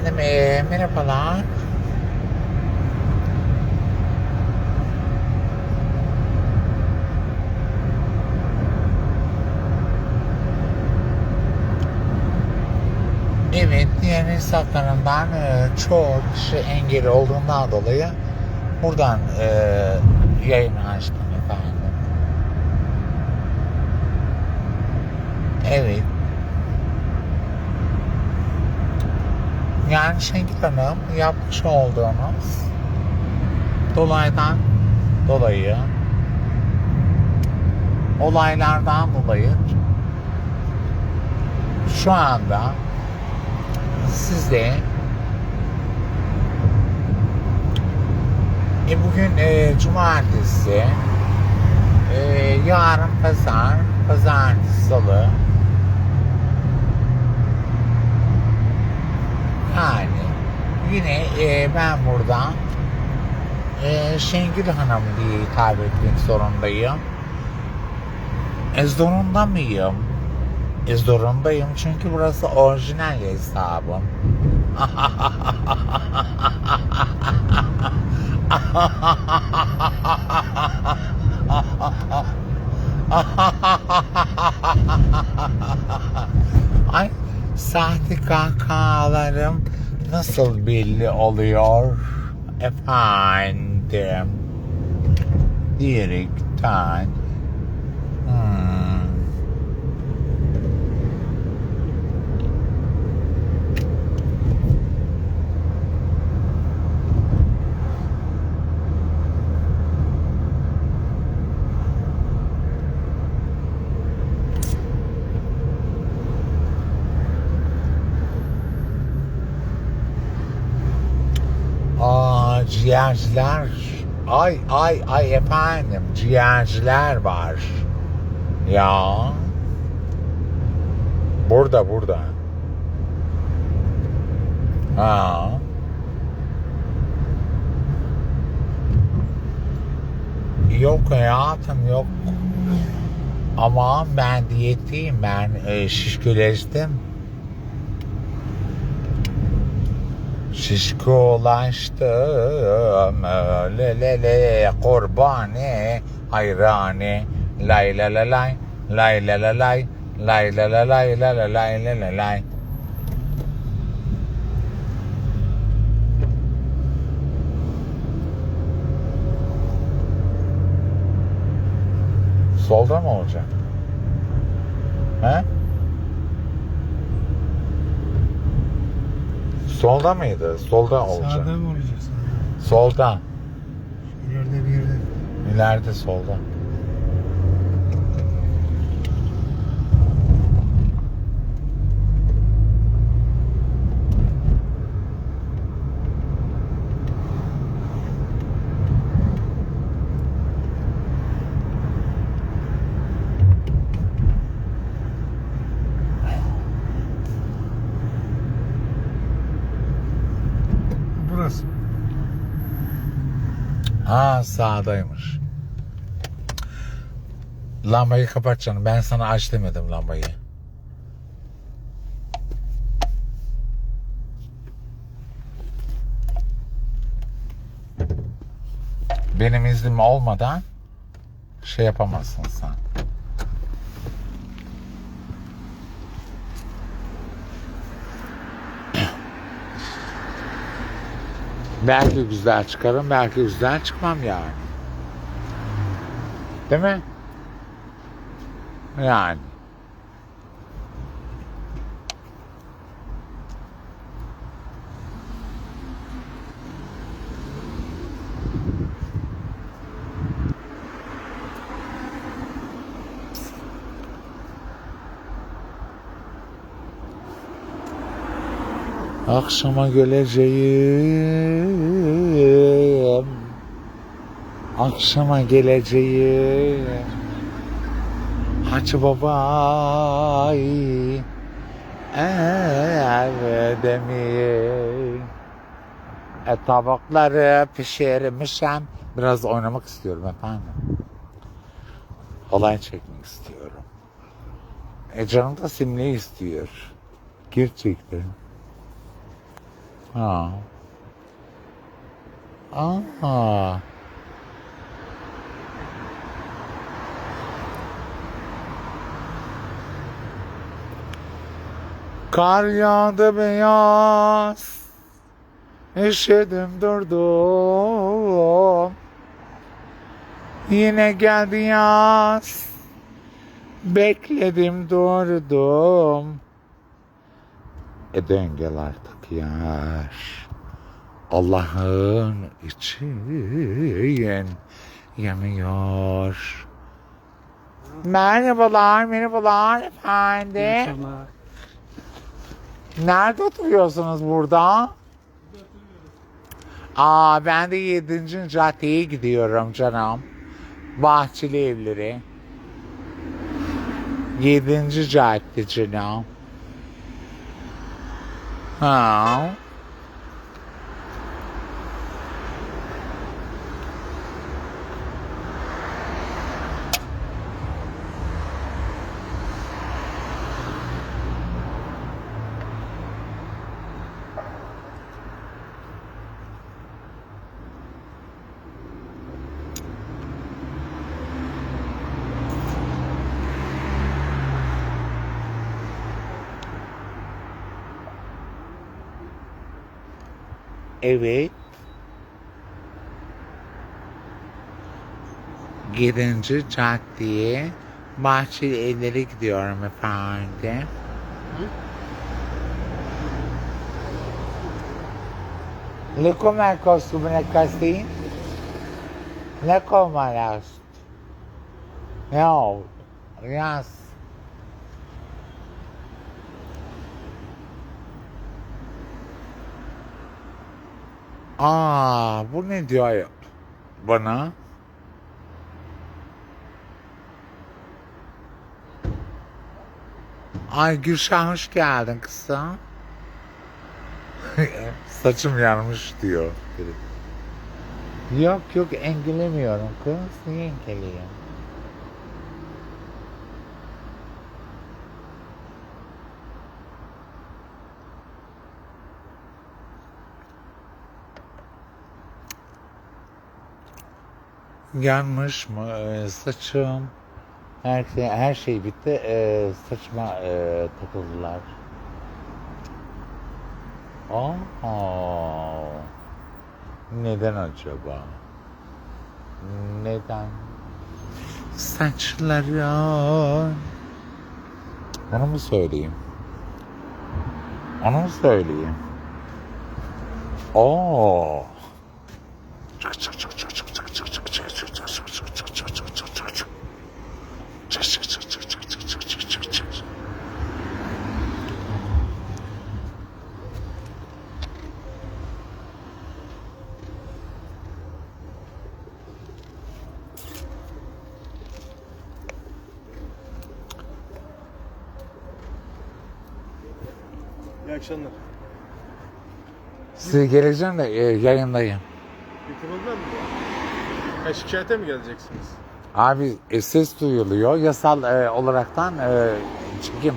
Efendim ee, merhabalar. Evet, diğer hesaplarından e, çoğu kişi engeli olduğundan dolayı buradan e, yayın açtım efendim. Evet. Yani Şengül yapmış olduğunuz dolaydan dolayı olaylardan dolayı şu anda sizde e, bugün e, cumartesi e, yarın pazar pazartesi salı yani yine e, ben burada e, Şengül Hanım diye hitap etmek zorundayım e, zorunda mıyım? E, zorundayım çünkü burası orijinal hesabım. Ay sahte kahkahalarım nasıl belli oluyor? Efendim. Diyerekten hmm. Aa ciğerciler. Ay ay ay efendim ciğerciler var. Ya. Burada burada. Ha. Yok hayatım yok. Ama ben diyetteyim ben e, şişkileştim. Şişkolaştım le le le kurbani hayrani lay la la lay lay la la lay lay la la lay la la lay la la lay Solda mı olacak? He? Solda mıydı? Solda olacak. Sağda mı olacak sağda? Solda. İleride bir yerde. İleride solda. Burası. Ha sağdaymış. Lambayı kapat canım. Ben sana aç demedim lambayı. Benim iznim olmadan şey yapamazsın sen. Belki güzel çıkarım, belki güzel çıkmam yani. Değil mi? Yani. Akşama geleceğim. Akşama geleceğim. Hacı baba evde mi? E, tabakları pişirmişim. Biraz oynamak istiyorum efendim. Olay çekmek istiyorum. E canım da simli istiyor. Gerçekten. Ha. Aa. Kar yağdı beyaz Üşüdüm durdum Yine geldi yaz Bekledim durdum E dengel artık yar Allah'ın için yanıyor. Merhabalar, merhabalar efendim. Nerede oturuyorsunuz burada? Aa ben de 7. caddeye gidiyorum canım. Bahçeli evleri. 7. cadde canım. 好。Evet. Yedinci caddeye Bahçeli evlere gidiyorum efendim. Le come costume così? Le come la No, yes. Aa, bu ne diyor bana? Ay Gülşah hoş geldin kızım. Saçım yanmış diyor. Yok yok engellemiyorum kız. Niye engelleyeyim? Yanmış mı Ee, saçım? Her şey, her şey bitti. Ee, saçma e, takıldılar. Aa, neden acaba? Neden? Saçların. Onu mu söyleyeyim? Onu mu söyleyeyim? Oo. Çık çık çık İyi akşamlar. Size geleceğim de e, yayındayım. Bir problem mi var? Ha, şikayete mi geleceksiniz? Abi e, ses duyuluyor. Yasal e, olaraktan e, çekim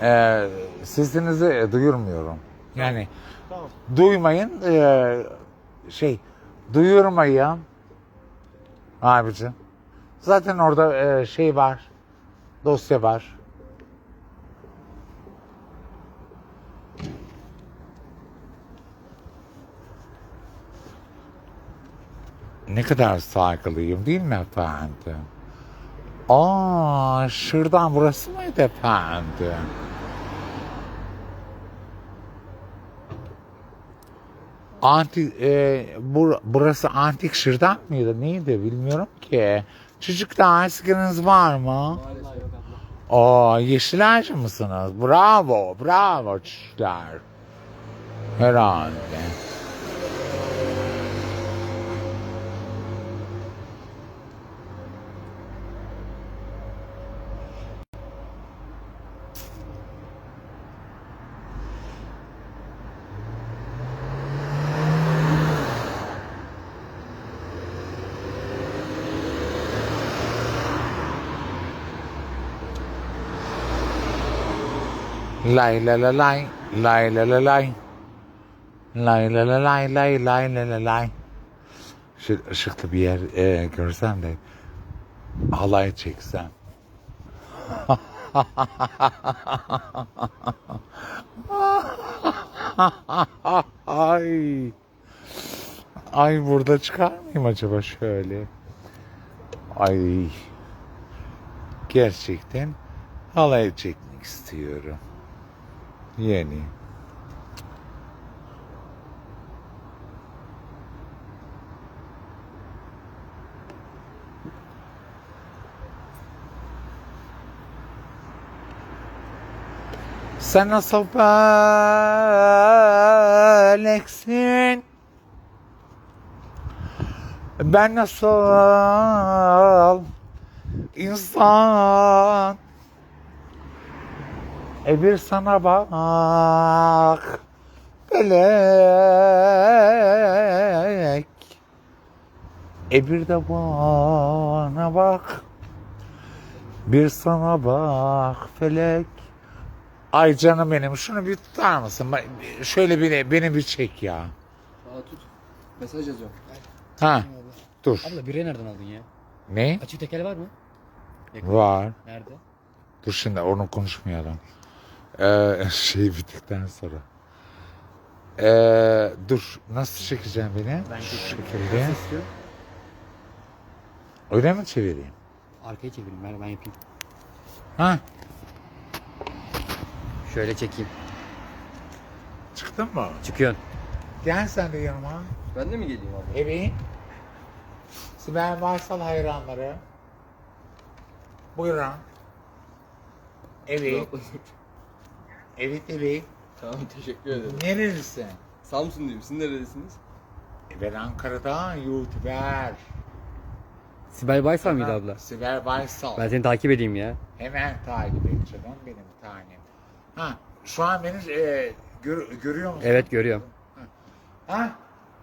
e, sesinizi e, duyurmuyorum. Yani Tamam. duymayın e, şey duyurmayın abicim. Zaten orada e, şey var. Dosya var. Ne kadar saygılıyım değil mi efendim? Aa, şuradan burası mıydı efendim? Antik, e, bur, burası antik şırdan mıydı? Neydi bilmiyorum ki. Çocuklar sigaranız var mı? Aa, yeşil ağacı mısınız? Bravo, bravo çocuklar. Herhalde. Lay la la lay, lay la la lay. Lay la la lay, lay lay la la lay. Şöyle ışıklı bir yer e, görsem de halay çeksem. Ay. Ay burada çıkar mıyım acaba şöyle? Ay. Gerçekten halay çekmek istiyorum. Yeni. Sen nasıl feleksin? Ben nasıl insan? E bir sana bak felek E bir de bana bak Bir sana bak felek Ay canım benim şunu bir tutar mısın? Bak, Şöyle bir beni bir çek ya. Aa tut. Mesaj yazıyorum. Ha dur. Abla bireyi nereden aldın ya? Ne? Açık tekel var mı? Yakın. Var. Nerede? Dur şimdi onu konuşmayalım. Ee, şey bittikten sonra. Ee, dur nasıl çekeceğim beni? Ben Şu şekilde. Öyle mi çevireyim? Arkaya çevireyim ver ben yapayım. Ha Şöyle çekeyim. çıktın mı? Çıkıyorsun. Gel sen de yanıma. Ben de mi geleyim abi? Evet. Sibel Baysal hayranları. Buyurun. Evet. Evet evet. tamam teşekkür ederim. Nerelisin? Samsunluyum. Siz neredesiniz? E ben Ankara'da YouTuber. Sibel Baysal mıydı abla? Sibel Baysal. Ben seni takip edeyim ya. Hemen takip et canım benim tanem. Ha şu an beni e, gör, görüyor musun? Evet görüyorum. Ha?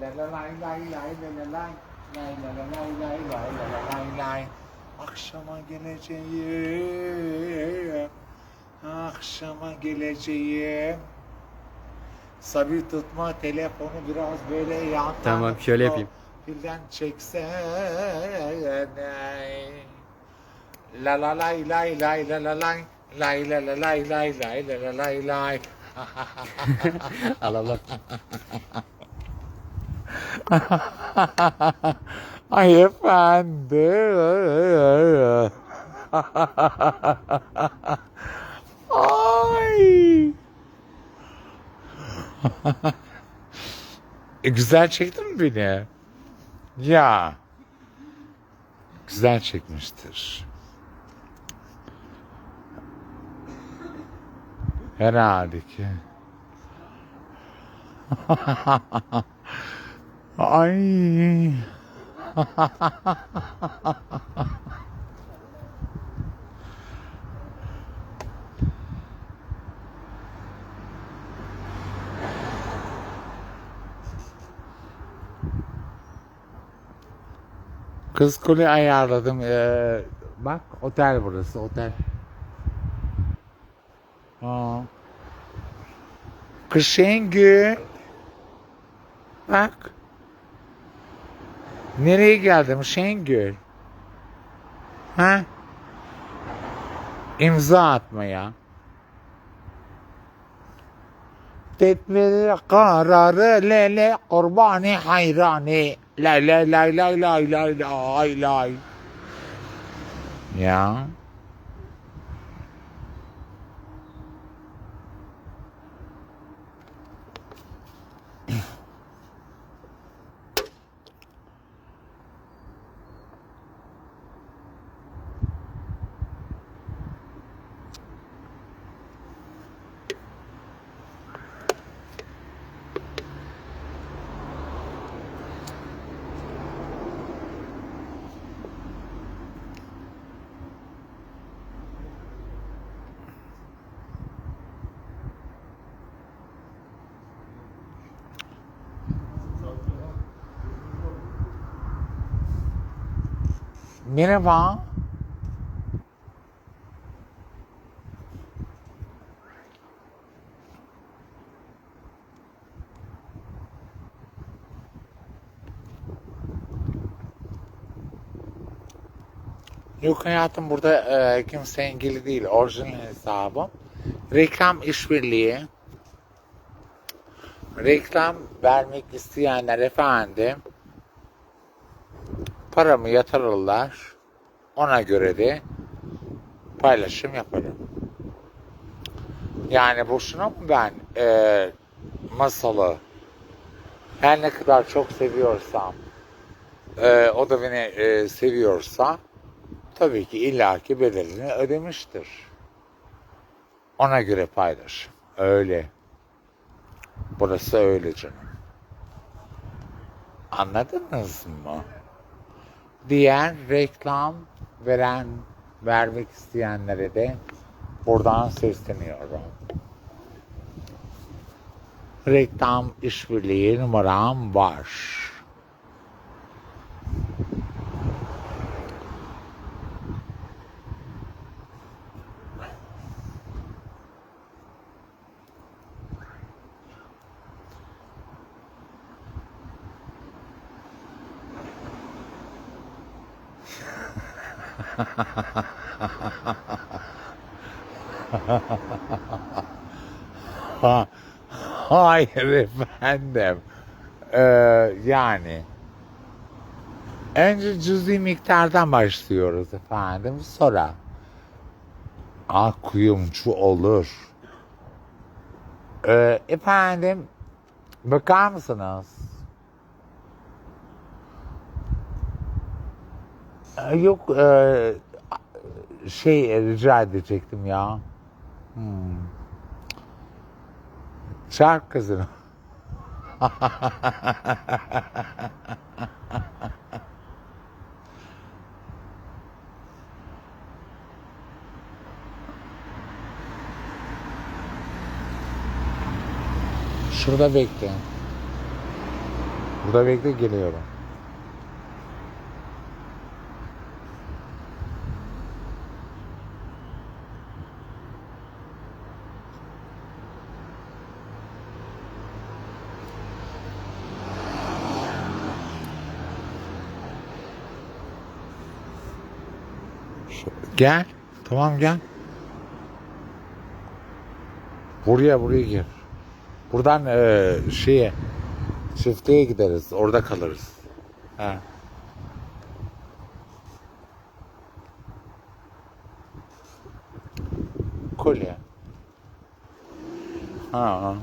La la la la lay. Lay la la lay lay lay la la lay lay. Akşama geleceğim. Akşama geleceğim. Sabi tutma telefonu biraz böyle yandan. Tamam, şöyle yapayım. Filden çeksene. La la lay lay lay la la lay. Lay la la lay lay lay la la lay lay. Al Allah. Ay efendim. Ay. e, güzel çektin mi beni? Ya. Güzel çekmiştir. Herhalde ki. Ay. Kız kule ayarladım. Ee, bak otel burası otel. Aa. Kız Şengül. Bak. Nereye geldim Şengül? Ha? İmza atmaya. Tedbir kararı lele kurbani hayrani. Lay lay lay lay lay lay lay lay. Ya. Merhaba. Yok hayatım burada e, kimse ilgili değil. Orijinal hesabım. Reklam işbirliği. Reklam vermek isteyenler efendim paramı yatırırlar. Ona göre de paylaşım yaparım. Yani boşuna mı ben e, masalı her ne kadar çok seviyorsam e, o da beni e, seviyorsa tabii ki illaki bedelini ödemiştir. Ona göre paylaş. Öyle. Burası öyle canım. Anladınız mı? Diğer reklam veren, vermek isteyenlere de buradan sesleniyorum. Reklam işbirliği numaram var. Ha, hayır efendim. Ee, yani önce cüzi miktardan başlıyoruz efendim. Sonra ah kuyumcu olur. Ee, efendim bakar mısınız? Yok e, şey rica edecektim ya. Hmm. Çark kızını. Şurada bekle. Burada bekle geliyorum. Gel. Tamam gel. Buraya buraya gir. Buradan e, şeye çiftliğe gideriz. Orada kalırız. Ha. Kolye. Ha.